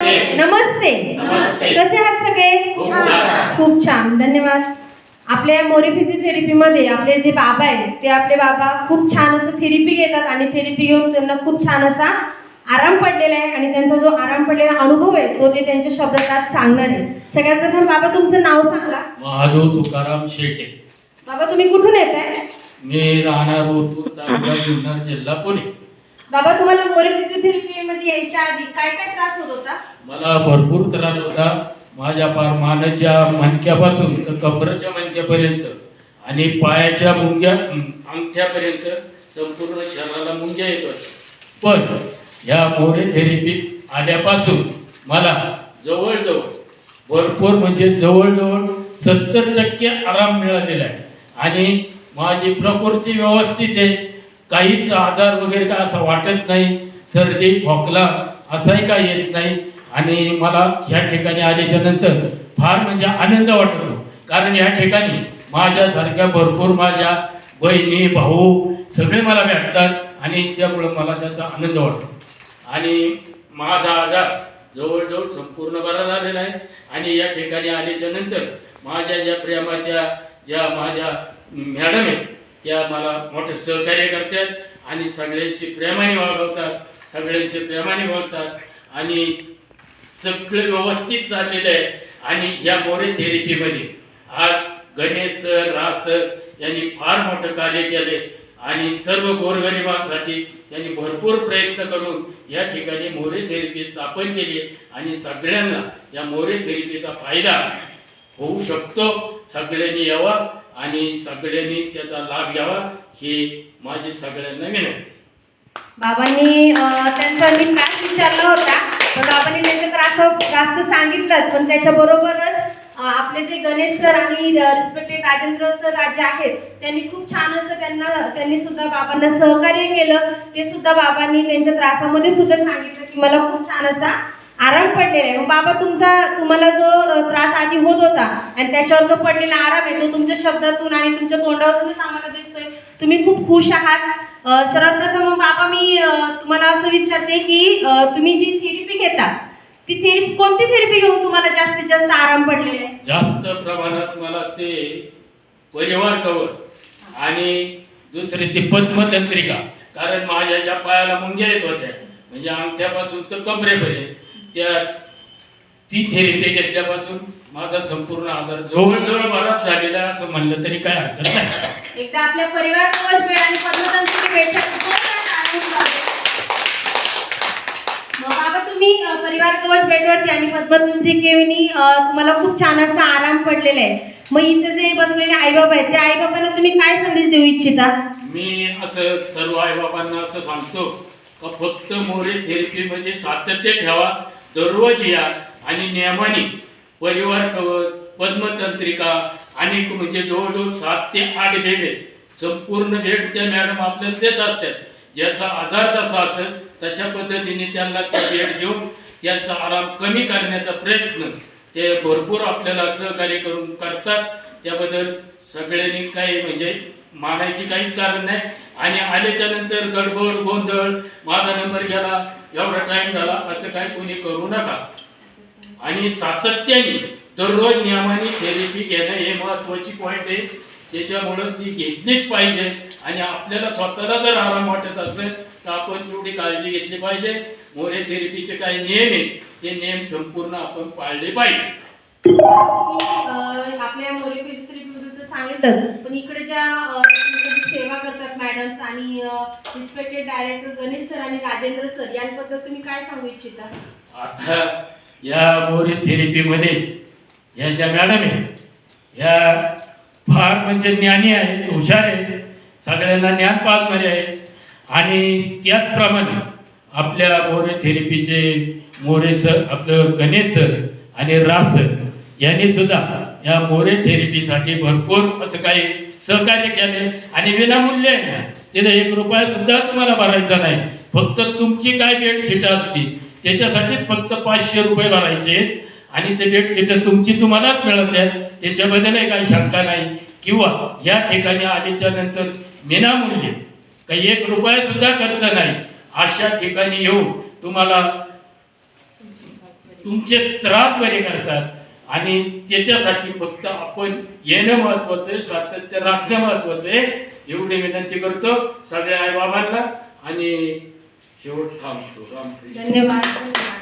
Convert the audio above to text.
नमस्ते. नमस्ते. कसे आहात सगळे? खूप छान. खूप छान. धन्यवाद. आपल्या मोरी फिजिओथेरपीमध्ये आपले जे बाबा आहेत ते आपले बाबा खूप छान असं थेरपी घेतात आणि थेरपी घेऊन त्यांना खूप छान असा आराम पडलेला आहे आणि त्यांचा जो आराम पडलेला अनुभव आहे तो ते त्यांच्या शब्दात सांगणार आहे सगळ्यात प्रथम बाबा तुमचं नाव सांगा. महादेव तुकाराम शेटे. बाबा तुम्ही कुठून येत आहे मी राहणार जिल्हा पुणे. बाबा तुम्हाला मोरी यायच्या आधी काय काय त्रास होत होता? मला भरपूर त्रास होता. माझ्या पार मानाच्या मणक्यापासून तर कमरेच्या मणक्यापर्यंत आणि पायाच्या मुंग्या अंगठ्यापर्यंत संपूर्ण शरीराला मुंग्या येत पण ह्या मोरे थेरपीत आल्यापासून मला जवळजवळ भरपूर म्हणजे जवळजवळ सत्तर टक्के आराम मिळालेला आहे. आणि माझी प्रकृती व्यवस्थित आहे. काहीच आजार वगैरे काय असा वाटत नाही. सर्दी खोकला असाही काही येत नाही. आणि मला ह्या ठिकाणी आल्याच्यानंतर फार म्हणजे आनंद वाटतो. कारण या ठिकाणी माझ्यासारख्या भरपूर माझ्या बहिणी भाऊ सगळे मला भेटतात आणि त्यामुळं मला त्याचा आनंद वाटतो. आणि माझा आजार जवळजवळ संपूर्ण बरा झालेला आहे. आणि या ठिकाणी आल्याच्यानंतर माझ्या ज्या प्रेमाच्या ज्या माझ्या मॅडम आहेत त्या मला मोठं सहकार्य करतात आणि सगळ्यांची प्रेमाने वागवतात सगळ्यांचे प्रेमाने बोलतात आणि सगळं व्यवस्थित चाललेलं आहे आणि ह्या मोरे थेरपीमध्ये आज गणेश सर राज सर यांनी फार मोठं कार्य केले आणि सर्व गोरगरिबांसाठी त्यांनी भरपूर प्रयत्न करून या ठिकाणी मोरे थेरपी स्थापन केली आणि सगळ्यांना या मोरे थेरपीचा फायदा होऊ शकतो. सगळ्यांनी यावा. आणि सगळ्यांनी त्याचा लाभ घ्यावा हे माझी सगळ्यांना विनंती. बाबांनी अं, त्यांचा मी त्रास विचारला होता. तर बाबांनी त्यांचा त्रास जास्त सांगितलंच. पण त्याच्याबरोबरच अं, आपले जे गणेश सर आणि रिस्पेक्टेड राजेंद्र सर राजे आहेत त्यांनी खूप छान असं त्यांना त्यांनी सुद्धा बाबांना सहकार्य केलं. ते सुद्धा बाबांनी त्यांच्या त्रासामध्ये सुद्धा सांगितलं की मला खूप छान असा आराम पडलेला आहे. मग बाबा तुमचा तुम्हाला जो त्रास आधी होत होता आणि त्याच्यावर जो पडलेला आराम आहे तो तुमच्या शब्दातून आणि तुमच्या तोंडावरूनच आम्हाला दिसतोय तुम्ही खूप खुश आहात. सर्वप्रथम सर्वात प्रथम बाबा मी तुम्हाला असं विचारते की तुम्ही जी थेरपी घेता ती थेरपी कोणती थेरपी घेऊन तुम्हाला जास्तीत जास्त आराम पडलेला आहे? जास्त प्रमाणात मला ते परिवार कवर आणि दुसरे ते पद्मतंत्रिका. कारण माझ्या ज्या पायाला मुंग्या येत होत्या म्हणजे अंगठ्यापासून तर कमरेपर्यंत. त्या ती थेरपी घेतल्यापासून माझा संपूर्ण आजार जवळजवळ बराच झालेला असं म्हणलं तरी काय हरकत नाही. एकदा आपल्या परिवार आणि पद्मतंत्री बाबा तुम्ही परिवार कवच बेडवरती आणि पद्मतंत्रिकेनी तुम्हाला खूप छान असा आराम पडलेला आहे. मग इथे जे बसलेले आईबाबा आहेत त्या आईबाबांना तुम्ही काय संदेश देऊ इच्छिता? मी असं सर्व आईबाबांना असं सांगतो का फक्त मोरे थेरपीमध्ये सातत्य ठेवा दररोज या आणि नियमाने परिवार कवच पद्मतंत्रिका आणि म्हणजे जवळजवळ सात ते आठ भेट संपूर्ण भेट त्या मॅडम आपल्याला देत असतात. ज्याचा आजार जसा असेल तशा पद्धतीने त्यांना ते भेट घेऊन त्यांचा आराम कमी करण्याचा प्रयत्न ते भरपूर आपल्याला सहकार्य करून करतात. त्याबद्दल सगळ्यांनी काही म्हणजे मानायची काहीच कारण नाही. आणि आल्याच्यानंतर गडबड गोंधळ माझा नंबर गेला एवढा टाइम झाला असं काही कोणी करू नका. आणि सातत्याने दररोज नियमाने थेरपी घेणं हे महत्वाची पॉईंट आहे. त्याच्यामुळं ती घेतलीच पाहिजे. आणि आपल्याला स्वतःला जर आराम वाटत असेल तर आपण तेवढी काळजी घेतली पाहिजे. मोरे थेरपीचे काही नियम आहेत. ते नियम संपूर्ण आपण पाळले पाहिजे. आपल्या मोरे सांगितलं पण इकडे ज्या सेवा करतात मॅडम्स आणि रिस्पेक्टेड डायरेक्टर गणेश सर आणि राजेंद्र सर यांबद्दल तुम्ही काय सांगू इच्छिता? आता या मोरे थेरपीमध्ये या ज्या मॅडम आहेत ह्या फार म्हणजे ज्ञानी आहेत हुशार आहेत सगळ्यांना ज्ञान पाहणारे आहेत. आणि त्याचप्रमाणे आपल्या मोरे थेरपीचे मोरे सर आपलं गणेश सर आणि राज सर यांनी सुद्धा या मोरे थेरपीसाठी भरपूर असं काही सहकार्य केले आणि विनामूल्य आहे ना. तिथे एक रुपया सुद्धा तुम्हाला भरायचा नाही. फक्त तुमची काय बेडशीट असती त्याच्यासाठीच फक्त पाचशे रुपये भरायचे आहेत. आणि ते बेडशीट तुमची तुम्हालाच मिळत आहेत. त्याच्याबद्दलही काही शंका नाही. किंवा या ठिकाणी आलीच्या नंतर विनामूल्य काही एक रुपया सुद्धा खर्च नाही. अशा ठिकाणी येऊन तुम्हाला तुमचे त्रास बरे करतात. आणि त्याच्यासाठी फक्त आपण येणं महत्वाचं आहे स्वातंत्र्य राखणं महत्वाचं आहे एवढी विनंती करतो सगळ्या आईबाबांना आणि शेवट थांबतो. रामकृष्ण. धन्यवाद धन्यवाद.